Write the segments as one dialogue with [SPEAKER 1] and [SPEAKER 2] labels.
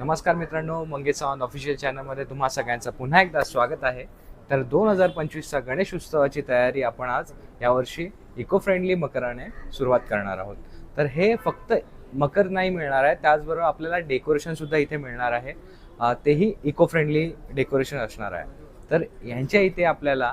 [SPEAKER 1] नमस्कार मित्रांनो मंगेश सावंत ऑफिशियल चॅनलमध्ये तुम्हा सगळ्यांचं पुन्हा एकदा स्वागत आहे. तर दोन हजार पंचवीसचा गणेश उत्सवाची तयारी आपण आज यावर्षी इको फ्रेंडली मकराने सुरुवात करणार आहोत. तर हे फक्त मकर नाही मिळणार आहे त्याचबरोबर आपल्याला डेकोरेशन सुद्धा इथे मिळणार आहे. तेही इको फ्रेंडली डेकोरेशन असणार आहे. तर यांच्या इथे आपल्याला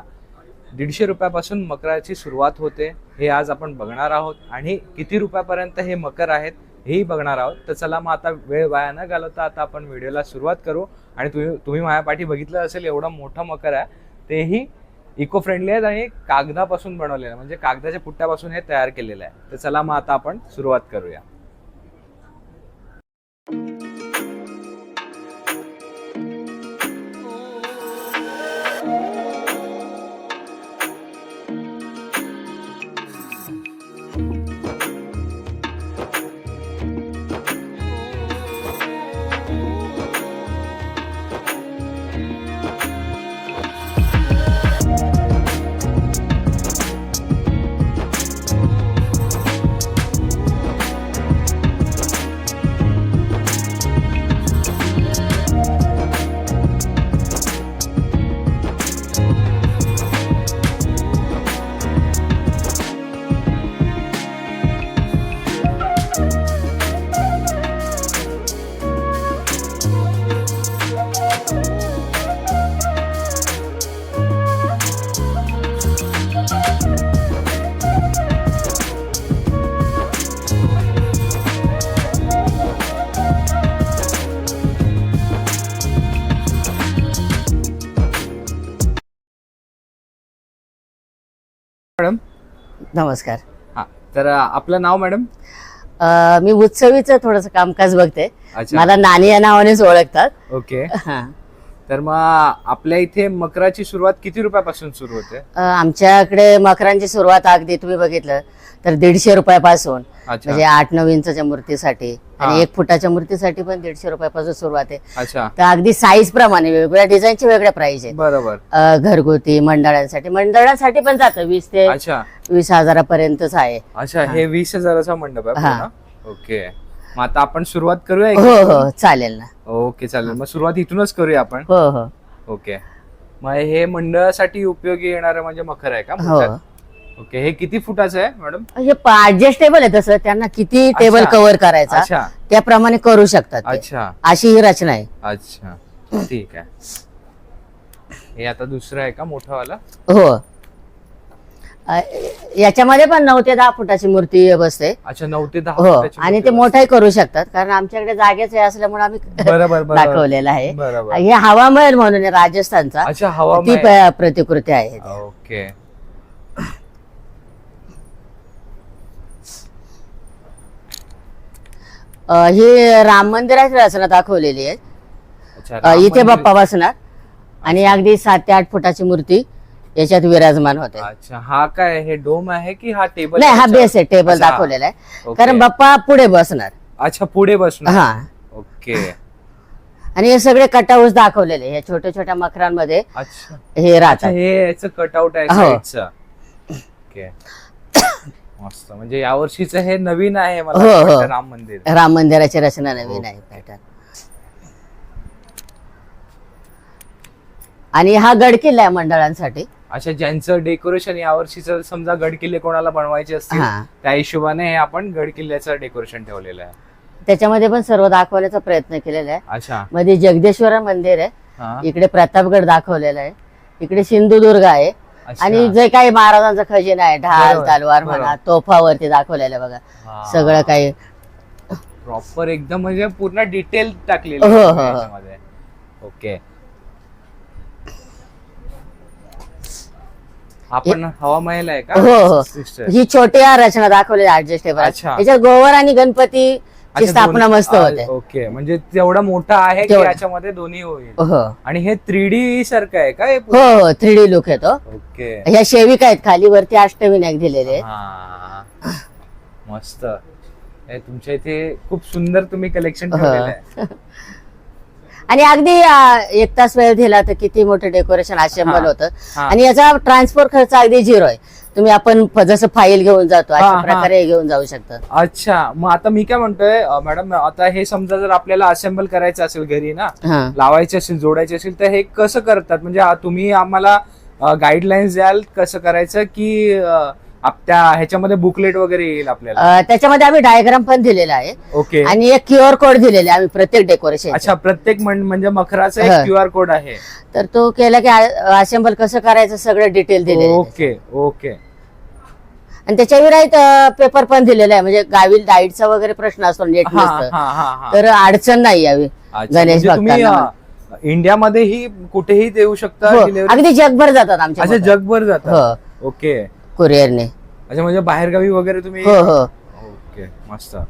[SPEAKER 1] दीडशे रुपयापासून मकराची सुरुवात होते हे आज आपण बघणार आहोत. आणि किती रुपयापर्यंत हे मकर आहेत हेही बघणार आहोत. तर चला मग आता वेळ वाया न घालवता आता आपण व्हिडिओला सुरुवात करू. आणि तुम्ही तुम्ही माझ्या पाठी बघितलं असेल एवढा मोठा मकर आहे. तेही इको फ्रेंडली आहेत आणि कागदापासून बनवलेलं आहे. म्हणजे कागदाच्या पुट्ट्यापासून हे तयार केलेलं आहे. तर चला मग आता आपण सुरुवात करूया. मॅडम.
[SPEAKER 2] नमस्कार.
[SPEAKER 1] हा तर आपलं नाव मॅडम?
[SPEAKER 2] अ, मी उत्सवीचं थोडस कामकाज बघते.
[SPEAKER 1] अच्छा.
[SPEAKER 2] मला नानी या नावानेच ओळखतात.
[SPEAKER 1] ओके.
[SPEAKER 2] हा.
[SPEAKER 1] तर मग आपल्या इथे मकराची सुरुवात किती रुपयापासून सुरू होते?
[SPEAKER 2] आमच्याकडे मकरांची सुरुवात अगदी तुम्ही बघितलं तर दीडशे रुपयापासून
[SPEAKER 1] अच्छा.
[SPEAKER 2] म्हणजे आठ नऊ इंचाच्या मूर्तीसाठी
[SPEAKER 1] हा.
[SPEAKER 2] आणि एक फुटाच्या मूर्तीसाठी पण दीडशे रुपयापासून सुरुवात आहे.
[SPEAKER 1] अच्छा.
[SPEAKER 2] तर अगदी साईज प्रमाणे वेगवेगळ्या डिझाईनचे वेगळ्या प्राइस आहेत.
[SPEAKER 1] बरोबर.
[SPEAKER 2] अ, घरगुती मंडळांसाठी मंडळांसाठी पण जातं वीस ते
[SPEAKER 1] अच्छा.
[SPEAKER 2] वीस हजारापर्यंतच आहे.
[SPEAKER 1] अच्छा हे. वीस हजाराचा मंडप आहे
[SPEAKER 2] हा.
[SPEAKER 1] पूर्ण? ओके. मग आता आपण सुरुवात करूया
[SPEAKER 2] हो
[SPEAKER 1] एक?
[SPEAKER 2] हो चालेल ना.
[SPEAKER 1] ओके चालेल. मग सुरुवात इथूनच करूया आपण.
[SPEAKER 2] हो हो.
[SPEAKER 1] ओके. मग हे मंडळासाठी उपयोगी येणार म्हणजे मखर आहे का
[SPEAKER 2] हो?
[SPEAKER 1] ओके हे किती फुटाचं आहे मॅडम?
[SPEAKER 2] हे ऍडजस्टेबल आहे तसं. त्यांना किती टेबल
[SPEAKER 1] अच्छा.
[SPEAKER 2] कव्हर करायचा
[SPEAKER 1] अच्छा.
[SPEAKER 2] त्याप्रमाणे करू शकतात ते.
[SPEAKER 1] अच्छा.
[SPEAKER 2] अशी ही रचना आहे.
[SPEAKER 1] अच्छा. ठीक आहे. हे आता दुसरं आहे का मोठं वाला?
[SPEAKER 2] हो. याच्यामध्ये पण नऊ ते दहा फुटाची मूर्ती बसते.
[SPEAKER 1] अच्छा नऊ ते दहा
[SPEAKER 2] हो
[SPEAKER 1] फुटाची
[SPEAKER 2] आणि
[SPEAKER 1] मूर्ती
[SPEAKER 2] ते मोठाही करू शकतात कारण आमच्याकडे जागेच आहे असल्यामुळे आम्ही
[SPEAKER 1] बरोबर बरोबर.
[SPEAKER 2] दाखवलेलं आहे.
[SPEAKER 1] बरोबर.
[SPEAKER 2] हे हवामहल म्हणून आहे राजस्थानचा.
[SPEAKER 1] अच्छा
[SPEAKER 2] ती प- प्रतिकृती आहे
[SPEAKER 1] ओके.
[SPEAKER 2] अ, ही राम मंदिराची रचना दाखवलेली आहे.
[SPEAKER 1] अच्छा
[SPEAKER 2] अ,
[SPEAKER 1] राम
[SPEAKER 2] इथे
[SPEAKER 1] मंदिर-
[SPEAKER 2] बाप्पा बसणार. आणि अगदी सात ते आठ फुटाची मूर्ती. याच्यात विराजमान होते.
[SPEAKER 1] अच्छा हा काय हे डोम आहे की हा टेबल
[SPEAKER 2] नाही हा बेस आहे टेबल
[SPEAKER 1] अच्छा.
[SPEAKER 2] दाखवलेला आहे.
[SPEAKER 1] ओके.
[SPEAKER 2] कारण बाप्पा पुढे बसणार.
[SPEAKER 1] अच्छा पुढे बसणार.
[SPEAKER 2] हा.
[SPEAKER 1] ओके.
[SPEAKER 2] आणि हे सगळे कटआउट दाखवलेले हे छोट्या छोट्या मकरांमध्ये
[SPEAKER 1] अच्छा.
[SPEAKER 2] हे
[SPEAKER 1] अच्छा
[SPEAKER 2] राहतात
[SPEAKER 1] हे याचं कटआउट आहे
[SPEAKER 2] हो.
[SPEAKER 1] साईडचं ओके. मस्त. म्हणजे यावर्षीचं हे नवीन आहे मला
[SPEAKER 2] हो,
[SPEAKER 1] असं
[SPEAKER 2] हो.
[SPEAKER 1] वाटतं राम मंदिर.
[SPEAKER 2] राम मंदिराची रचना नवीन आहे पॅटर्न आणि हा गड किल्ला आहे मंडळांसाठी.
[SPEAKER 1] अच्छा ज्यांचं डेकोरेशन यावर्षीचं समजा गड किल्ले कोणाला बनवायचे असतील
[SPEAKER 2] हा.
[SPEAKER 1] त्या हिशोबाने हे आपण गड किल्ल्याचं डेकोरेशन ठेवलेलं आहे.
[SPEAKER 2] त्याच्यामध्ये पण सर्व दाखवण्याचा प्रयत्न केलेला आहे.
[SPEAKER 1] अच्छा.
[SPEAKER 2] मध्ये जगदेश्वर मंदिर आहे.
[SPEAKER 1] हा.
[SPEAKER 2] इकडे प्रतापगड दाखवलेला आहे. इकडे सिंधुदुर्ग आहे.
[SPEAKER 1] अच्छा.
[SPEAKER 2] आणि जे काही महाराजांचा खजिना आहे ढाल
[SPEAKER 1] बरोबर,
[SPEAKER 2] तलवार
[SPEAKER 1] बरोबर.
[SPEAKER 2] म्हणा तोफावरती दाखवलेलं आहे बघा.
[SPEAKER 1] हा.
[SPEAKER 2] सगळं काही.
[SPEAKER 1] प्रॉपर एकदम म्हणजे पूर्ण डिटेल टाकलेली
[SPEAKER 2] हो,
[SPEAKER 1] आहे
[SPEAKER 2] हो, हो.
[SPEAKER 1] ओके आपण हवा महल आहे का?
[SPEAKER 2] हो हो.
[SPEAKER 1] सिस्टर
[SPEAKER 2] ही छोटी रचना दाखवलेली ऍडजस्टेबल
[SPEAKER 1] अच्छा.
[SPEAKER 2] त्याच्यात गोवर आणि गणपती ची
[SPEAKER 1] अच्छा,
[SPEAKER 2] स्थापना
[SPEAKER 1] दोन्ही-
[SPEAKER 2] मस्त
[SPEAKER 1] आ,
[SPEAKER 2] होते.
[SPEAKER 1] ओके. म्हणजे तेवढा मोठा आहे की
[SPEAKER 2] तेवढा.
[SPEAKER 1] याच्यामध्ये दोन्ही होईल?
[SPEAKER 2] हो
[SPEAKER 1] आणि हे थ्री डी सारखं आहे का हे
[SPEAKER 2] हो
[SPEAKER 1] पूर्ण?
[SPEAKER 2] हो थ्री डी लुक येतो
[SPEAKER 1] ओके.
[SPEAKER 2] ह्या सेविका आहेत खाली वरती अष्टविनायक दिलेले आहेत.
[SPEAKER 1] हा. मस्त. हे तुमच्या इथे खूप सुंदर तुम्ही कलेक्शन
[SPEAKER 2] हो.
[SPEAKER 1] ठेवलेलं आहे.
[SPEAKER 2] आणि अगदी एक तास वेळ दिला तर किती मोठं डेकोरेशन असेंबल. होतं. आणि याचा ट्रान्सपोर्ट खर्च अगदी झिरो आहे. तुम्ही आपण जसं फाईल घेऊन जातो अशा
[SPEAKER 1] हा.
[SPEAKER 2] प्रकारे घेऊन जाऊ शकता.
[SPEAKER 1] अच्छा. मग आता मी काय म्हणतोय मॅडम आता हे समजा जर आपल्याला असेंबल करायचं असेल घरी ना लावायचे असेल जोडायचे असेल तर हे कसं करतात? म्हणजे तुम्ही आम्हाला गाईडलाईन्स द्याल कसं करायचं? की आप- त्या ह्याच्यामध्ये बुकलेट वगैरे येईल आपल्याला.
[SPEAKER 2] अं, त्याच्यामध्ये आम्ही डायग्राम पण दिलेला आहे.
[SPEAKER 1] ओके
[SPEAKER 2] आणि एक क्यू आर कोड दिलेला आहे आम्ही प्रत्येक डेकोरेशन
[SPEAKER 1] अच्छा प्रत्येक म्हण- म्हणजे मखराचा
[SPEAKER 2] हा.
[SPEAKER 1] एक क्यू आर कोड आहे.
[SPEAKER 2] तर तो केला की असेंबल कसं करायचं सगळं डिटेल दिलेलं आहे.
[SPEAKER 1] ओके ओके
[SPEAKER 2] आणि त्याच्या विराईत पेपर पण दिलेला आहे. म्हणजे गावी लाईटचा वगैरे प्रश्न असतो नेट
[SPEAKER 1] हा
[SPEAKER 2] नसतं.
[SPEAKER 1] हा हा हा.
[SPEAKER 2] तर अडचण नाही यावी.
[SPEAKER 1] अच्छा,
[SPEAKER 2] गणेश
[SPEAKER 1] म्हणजे तुम्ही
[SPEAKER 2] भक्तांना.
[SPEAKER 1] अं, इंडियामध्येही कुठेही देऊ शकता
[SPEAKER 2] हो, अगदी जगभर जातात आमच्या
[SPEAKER 1] अच्छा. जगभर जातात.
[SPEAKER 2] हो.
[SPEAKER 1] ओके
[SPEAKER 2] कुरिअरने.
[SPEAKER 1] अच्छा म्हणजे बाहेरगावी वगैरे तुम्ही
[SPEAKER 2] हो हो.
[SPEAKER 1] ओके मस्त. आ-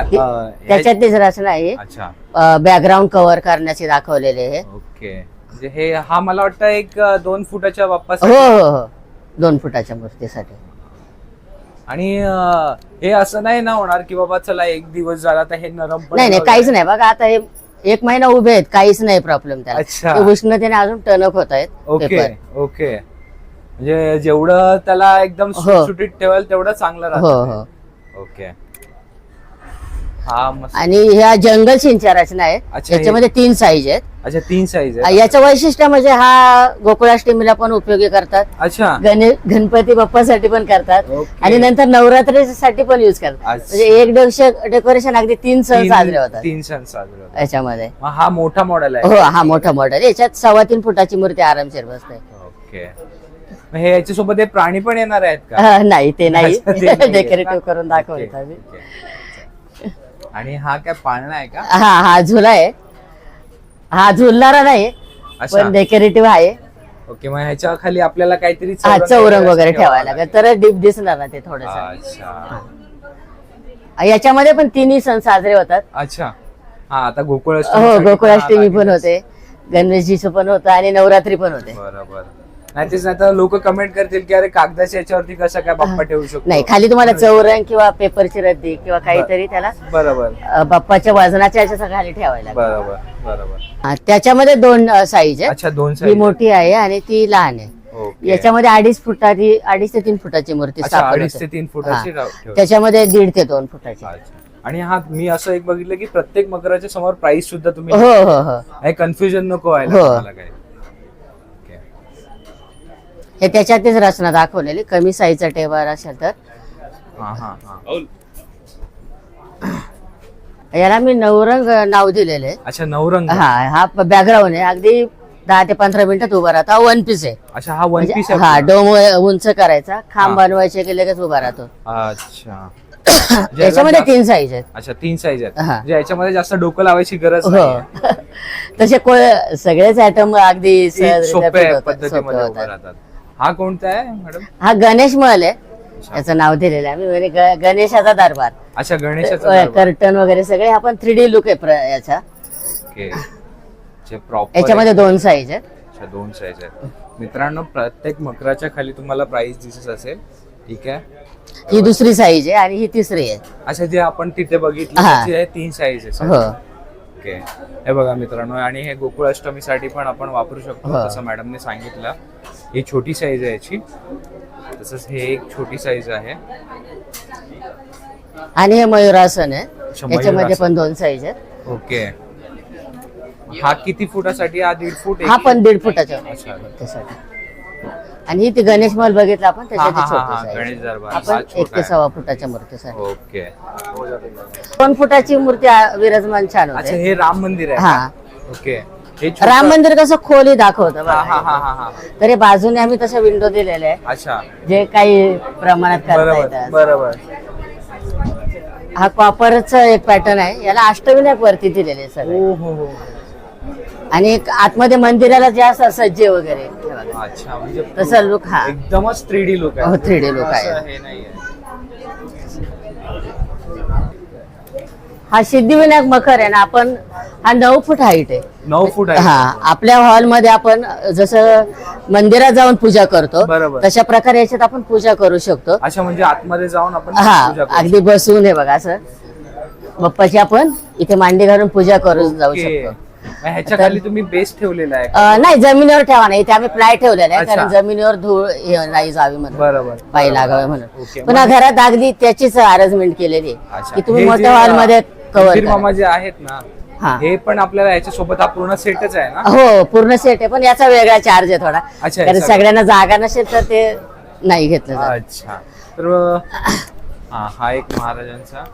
[SPEAKER 1] अं, ह्या-
[SPEAKER 2] त्याच्यातलीच रचना आहे
[SPEAKER 1] अच्छा.
[SPEAKER 2] बॅकग्राऊंड कव्हर करण्याचे दाखवलेले आहे
[SPEAKER 1] ओके. म्हणजे हे हा मला वाटतं एक अं, दोन फुटाच्या
[SPEAKER 2] हो
[SPEAKER 1] बाप्पासाठी.
[SPEAKER 2] हो हो दोन फुटाच्या मूर्तीसाठी.
[SPEAKER 1] आणि अं, हे असं नाही ना होणार की बाबा चला एक दिवस झाला तर हे नरम पडेल
[SPEAKER 2] नाही नाही
[SPEAKER 1] वगैरे.
[SPEAKER 2] काहीच नाही. बघा आता हे एक महिना उभे आहेत. काहीच नाही प्रॉब्लेम त्याला.
[SPEAKER 1] अच्छा.
[SPEAKER 2] ते उष्णतेने अजून टणक होत आहेत
[SPEAKER 1] ओके
[SPEAKER 2] पेपर
[SPEAKER 1] ओके. म्हणजे जेवढं त्याला एकदम
[SPEAKER 2] हो.
[SPEAKER 1] सुटसुटीत ठेवाल तेवढं चांगलं
[SPEAKER 2] हो
[SPEAKER 1] राहतं
[SPEAKER 2] हो.
[SPEAKER 1] ओके. हा मस्त.
[SPEAKER 2] आणि ह्या जंगल सिंचन रचना आहे.
[SPEAKER 1] हे-
[SPEAKER 2] याच्यामध्ये तीन साईज आहेत.
[SPEAKER 1] अच्छा तीन साईज आहे
[SPEAKER 2] याचं वैशिष्ट्य म्हणजे हा गोकुळाष्टमीला पण उपयोगी करतात.
[SPEAKER 1] अच्छा.
[SPEAKER 2] गणे गणपती बाप्पासाठी पण करतात.
[SPEAKER 1] ओके.
[SPEAKER 2] आणि नंतर नवरात्रीसाठी पण युज करतात.
[SPEAKER 1] अच्छा.
[SPEAKER 2] म्हणजे एक दिवस डेकोरेशन अगदी तीन सण
[SPEAKER 1] तीन-
[SPEAKER 2] साजरे होतात.
[SPEAKER 1] तीन सण साजरे होतात.
[SPEAKER 2] याच्यामध्ये.
[SPEAKER 1] मग हा मोठा मॉडेल आहे.
[SPEAKER 2] हो हा मोठा मॉडेल याच्यात सव्वा तीन फुटाची मूर्ती आरामशीर बसते.
[SPEAKER 1] ओके. हे याच्यासोबत हे प्राणी पण येणार आहेत का?
[SPEAKER 2] नाही ते नाही.
[SPEAKER 1] अच्छा, ते नाहीये.
[SPEAKER 2] डेकोरेटिव्ह करून दाखवत आम्ही.
[SPEAKER 1] आणि हा काय पाळणा आहे का?
[SPEAKER 2] हा हा झुला आहे. हा झुलणारा नाही
[SPEAKER 1] अच्छा.
[SPEAKER 2] पण डेकोरेटिव्ह आहे.
[SPEAKER 1] ओके मग ह्याच्या खाली आपल्याला काहीतरी
[SPEAKER 2] हा चौरंग वगैरे ठेवायला लागेल. तर डीप दिसणार ना ते थोडस.
[SPEAKER 1] अच्छा.
[SPEAKER 2] याच्यामध्ये पण तिन्ही सण साजरे होतात.
[SPEAKER 1] अच्छा. हा आता गोकुळ
[SPEAKER 2] हो गोकुळाष्टमी पण होते. गणेशजीचं पण होतं आणि नवरात्री पण होते.
[SPEAKER 1] बरोबर. नाही तेच आता लोक कमेंट करतील की अरे कागदाच्या याच्यावरती कसं काय बाप्पा ठेवू शकतो
[SPEAKER 2] नाही खाली तुम्हाला चौरंग किंवा पेपरची रद्दी किंवा काहीतरी त्याला
[SPEAKER 1] बरोबर
[SPEAKER 2] अ, बाप्पाच्या वजनाच्या याच्या खाली ठेवायला लागेल.
[SPEAKER 1] बरोबर बरोबर
[SPEAKER 2] हा, त्याच्यामध्ये दोन साईज आहे
[SPEAKER 1] अच्छा दोन
[SPEAKER 2] ही
[SPEAKER 1] साईज
[SPEAKER 2] मोठी आहे आणि ती लहान आहे
[SPEAKER 1] ओके
[SPEAKER 2] याच्यामध्ये अडीच फुटाची अडीच ते तीन फुटाची मूर्ती
[SPEAKER 1] अच्छा
[SPEAKER 2] स्थापन
[SPEAKER 1] अडीच ते
[SPEAKER 2] होते.
[SPEAKER 1] तीन फुटाची
[SPEAKER 2] हा.
[SPEAKER 1] राव-.
[SPEAKER 2] त्याच्यामध्ये दीड ते दोन फुटाची
[SPEAKER 1] अच्छा. आणि हा मी असं एक बघितलं की प्रत्येक मकराच्या समोर प्राइस सुद्धा तुम्ही
[SPEAKER 2] हो हो हो
[SPEAKER 1] काही कन्फ्युजन नको व्हायला
[SPEAKER 2] हो.
[SPEAKER 1] तुम्हाला काही.
[SPEAKER 2] हे त्याच्यातच रचना दाखवलेली कमी साईजचा टेबल असेल तर.
[SPEAKER 1] हा हा हा.
[SPEAKER 2] याला मी नवरंग नाव दिलेलं. आहे
[SPEAKER 1] अच्छा नवरंग.
[SPEAKER 2] हा हा बॅकग्राऊंड आहे. अगदी दहा ते पंधरा मिनिटात उभा राहतो. हा वन पीस आहे.
[SPEAKER 1] अच्छा हा वन पीस
[SPEAKER 2] म्हणजे हा
[SPEAKER 1] आहे
[SPEAKER 2] डोम उंच करायचा. खांब. बनवायचे की लगेच उभा राहतो.
[SPEAKER 1] अच्छा.
[SPEAKER 2] याच्यामध्ये तीन साईज आहेत.
[SPEAKER 1] अच्छा तीन साईज आहेत.
[SPEAKER 2] हा.
[SPEAKER 1] म्हणजे याच्यामध्ये जास्त डोकं लावायची गरज
[SPEAKER 2] हो. तसे को- सगळेच आयटम अगदी सहजरित्या
[SPEAKER 1] सोप्या
[SPEAKER 2] fit होतात,
[SPEAKER 1] पद्धतीमध्ये
[SPEAKER 2] सोपे
[SPEAKER 1] उभं
[SPEAKER 2] होतात.
[SPEAKER 1] राहतात. हा कोणता आहे मॅडम?
[SPEAKER 2] हा गणेश महल आहे. याचं नाव दिलेलं आहे. आम्ही म्हणजे ग- गणेशाचा दरबार.
[SPEAKER 1] अच्छा गणेशाचा दरबार.
[SPEAKER 2] कर्टन वगैरे सगळे आपण थ्री डी लुक आहे प्र- याचा.
[SPEAKER 1] ओके. जे प्रॉपर
[SPEAKER 2] याच्यामध्ये दोन साईज आहेत.
[SPEAKER 1] अच्छा दोन साईज आहेत. मित्रांनो प्रत्येक मकराच्या खाली तुम्हाला प्राइस दिसत असेल. ठीक आहे?
[SPEAKER 2] ही दुसरी साईज आहे आणि ही तिसरी आहे.
[SPEAKER 1] अच्छा जे आपण तिथे बघितलं
[SPEAKER 2] हा.
[SPEAKER 1] त्याची आहे तीन साईज आहे
[SPEAKER 2] हो.
[SPEAKER 1] ओके. हे बघा मित्रांनो आणि हे गोकुळ अष्टमीसाठी पण आपण वापरू शकतो
[SPEAKER 2] हा.
[SPEAKER 1] तसं मॅडमने सांगितलं. ही छोटी साईज आहे याची. तसंच हे एक छोटी साईज आहे.
[SPEAKER 2] आणि हे मयुरासन आहे. याच्यामध्ये. पण दोन साईज आहेत.
[SPEAKER 1] ओके. हा किती फुटासाठी? हा दीड फूट
[SPEAKER 2] हा पण दीड फुटाचा.
[SPEAKER 1] अच्छा.
[SPEAKER 2] त्यासाठी. आणि ती गणेश महल बघितला आपण त्याच्यात ती छोटी size.
[SPEAKER 1] गणेश दरबार.
[SPEAKER 2] आपण एक ते. सव्वा फुटाच्या मूर्तीसाठी.
[SPEAKER 1] ओके.
[SPEAKER 2] दोन फुटाची मूर्ती विराजमान छान
[SPEAKER 1] हे राम मंदिर आहे
[SPEAKER 2] हा?
[SPEAKER 1] ओके. हे छोटं-
[SPEAKER 2] राम मंदिर कसं खोली दाखवतं
[SPEAKER 1] हा हा
[SPEAKER 2] बघा.
[SPEAKER 1] हा हा हा.
[SPEAKER 2] तर बाजूने आम्ही तशा विंडो दिलेल्या आहे
[SPEAKER 1] अच्छा.
[SPEAKER 2] जे काही प्रमाणात करता
[SPEAKER 1] बरोबर
[SPEAKER 2] येतात.
[SPEAKER 1] बरोबर.
[SPEAKER 2] हा कॉपरचा एक पॅटर्न आहे. याला अष्टविनायक वरती दिलेले आहे सगळे.
[SPEAKER 1] हो हो हो.
[SPEAKER 2] आणि एक आतमध्ये मंदिराला जे असं सज्जे वगैरे हे बघा.
[SPEAKER 1] अच्छा म्हणजे
[SPEAKER 2] तसा लुक हा.
[SPEAKER 1] एकदमच थ्री डी लुक
[SPEAKER 2] हो,
[SPEAKER 1] आहे
[SPEAKER 2] 3D look आहे.
[SPEAKER 1] असं हे नाहीये.
[SPEAKER 2] हा सिद्धिविनायक मखर आहे ना आपण हा नऊ फूट हाईट आहे.
[SPEAKER 1] नऊ फूट आहे
[SPEAKER 2] हा आपल्या हॉलमध्ये आपण जसं मंदिरात जाऊन पूजा करतो
[SPEAKER 1] बरोबर.
[SPEAKER 2] तशा प्रकारे याच्यात आपण पूजा करू शकतो.
[SPEAKER 1] अच्छा म्हणजे आतमध्ये जाऊन आपण
[SPEAKER 2] हा
[SPEAKER 1] करू
[SPEAKER 2] अगदी बसून आहे बघा असं. बाप्पाची आपण इथे मांडी घालून पूजा करून जाऊ
[SPEAKER 1] ओके.
[SPEAKER 2] शकतो.
[SPEAKER 1] मग ह्याच्या खाली तुम्ही बेस ठेवलेला आहे
[SPEAKER 2] अं, नाही जमिनीवर ठेवा नाही इथे आम्ही प्लाय ठेवलेला आहे
[SPEAKER 1] अच्छा.
[SPEAKER 2] कारण जमिनीवर धूळ हे नाही जावी म्हणून.
[SPEAKER 1] बरोबर
[SPEAKER 2] पायी लागावे म्हणून. पुन्हा घरात अगदी त्याचीच अरेंजमेंट केलेली आहे. की तुम्ही
[SPEAKER 1] हे
[SPEAKER 2] मोठ्या हॉलमध्ये कव्हर
[SPEAKER 1] मामा जे आहेत ना
[SPEAKER 2] हा.
[SPEAKER 1] हे पण आपल्याला याच्या सोबत हा पूर्ण सेटच आहे ना?
[SPEAKER 2] हो पूर्ण सेट आहे. पण याचा वेगळा चार्ज आहे थोडा.
[SPEAKER 1] अच्छा,
[SPEAKER 2] कारण सगळ्यांना जागा नसेल तर ते नाही घेतलं जात.
[SPEAKER 1] अच्छा. तर हा हा एक महाराजांचा.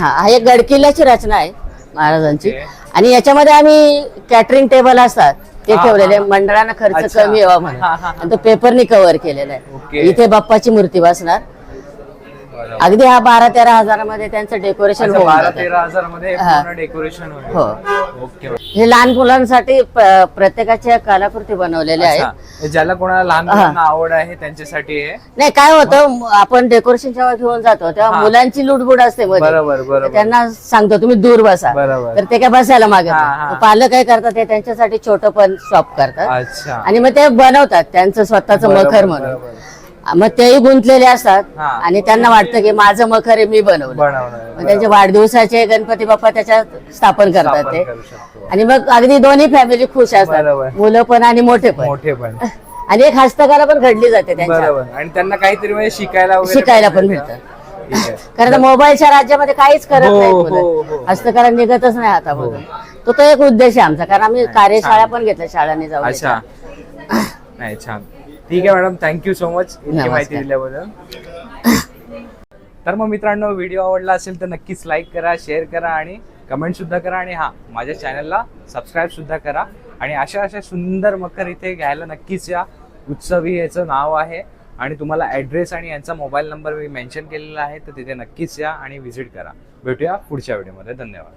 [SPEAKER 2] हा हा एक गडकिल्ल्याची रचना आहे महाराजांची.
[SPEAKER 1] ओके.
[SPEAKER 2] आणि याच्यामध्ये आम्ही कॅटरिंग टेबल असतात. ते
[SPEAKER 1] हा,
[SPEAKER 2] ठेवलेले.
[SPEAKER 1] हा.
[SPEAKER 2] मंडळांना खर्च
[SPEAKER 1] अच्छा.
[SPEAKER 2] कमी यावा म्हणून.
[SPEAKER 1] हा, हा, हा.
[SPEAKER 2] आणि तो पेपरनी कव्हर केलेला आहे. इथे बाप्पाची मूर्ती बसणार. अगदी हा बारा तेरा हजारामध्ये त्यांचं डेकोरेशन होऊन
[SPEAKER 1] बारा
[SPEAKER 2] जातं
[SPEAKER 1] तेरा हजारमध्ये
[SPEAKER 2] हा.
[SPEAKER 1] पूर्ण डेकोरेशन होईल
[SPEAKER 2] हो.
[SPEAKER 1] ओके
[SPEAKER 2] हे लहान मुलांसाठी प- प्रत्येकाच्या कलाकृती बनवलेल्या
[SPEAKER 1] अच्छा.
[SPEAKER 2] आहेत
[SPEAKER 1] ज्याला कोणाला लहान. मुलांना आवड आहे त्यांच्यासाठी हे
[SPEAKER 2] नाही काय होतं म- आपण डेकोरेशन जेव्हा घेऊन जातो तेव्हा
[SPEAKER 1] हा.
[SPEAKER 2] मुलांची लुडबुड असते मध्ये
[SPEAKER 1] बरोबर
[SPEAKER 2] तर
[SPEAKER 1] बरोबर
[SPEAKER 2] त्यांना सांगतो तुम्ही दूर बसा
[SPEAKER 1] बरोबर.
[SPEAKER 2] तर ते काय बसायला मागत
[SPEAKER 1] हा. हा.
[SPEAKER 2] तर पालक काय करतात ते त्यांच्यासाठी छोटं पण शॉप करतात
[SPEAKER 1] अच्छा
[SPEAKER 2] आणि मग ते बनवतात त्यांचं स्वतःचं
[SPEAKER 1] बरोबर,
[SPEAKER 2] मखर म्हणून
[SPEAKER 1] बरोबर.
[SPEAKER 2] मग तेही गुंतलेले असतात.
[SPEAKER 1] हा.
[SPEAKER 2] आणि त्यांना वाटतं की माझं मखर मी बनवलं.
[SPEAKER 1] बनवणार
[SPEAKER 2] मग त्यांचे वाढदिवसाचे गणपती बाप्पा त्याच्यात स्थापन करतात ते.
[SPEAKER 1] करू शकतो.
[SPEAKER 2] आणि मग अगदी दोन्ही फॅमिली खुश
[SPEAKER 1] बरोबर.
[SPEAKER 2] असतात मुलं पण आणि मोठे पण.
[SPEAKER 1] मोठे पण.
[SPEAKER 2] आणि एक हस्तकला पण घडली जाते त्यांच्या
[SPEAKER 1] बरोबर. आणि त्यांना काहीतरी म्हणजे शिकायला वगैरे
[SPEAKER 2] शिकायला पण
[SPEAKER 1] मिळतं.
[SPEAKER 2] भेटतं.
[SPEAKER 1] ठीक आहे.
[SPEAKER 2] कारण मोबाईलच्या राज्यामध्ये काहीच करत
[SPEAKER 1] हो,
[SPEAKER 2] नाही
[SPEAKER 1] हो,
[SPEAKER 2] मुलं.
[SPEAKER 1] हो.
[SPEAKER 2] हस्तकला निघतच नाही हातामधून तो तो एक उद्देश आहे आमचा. कारण आम्ही कार्यशाळा पण घेतल्या शाळांनी जाऊन
[SPEAKER 1] अच्छा. नाही छान. ठीक आहे मॅडम थँक्यू सो मच इतकी. माहिती दिल्याबद्दल. तर मग मित्रांनो व्हिडिओ आवडला असेल तर नक्कीच लाईक करा शेअर करा आणि कमेंट सुद्धा करा आणि हा माझ्या चॅनलला सबस्क्राईब सुद्धा करा. आणि अशा अशा सुंदर मकर इथे घ्यायला नक्कीच या उत्सवी याचं नाव आहे. आणि तुम्हाला ॲड्रेस आणि यांचा मोबाईल नंबर मी मेन्शन केलेला आहे तर तिथे नक्कीच या आणि व्हिजिट करा. भेटूया पुढच्या व्हिडिओमध्ये धन्यवाद.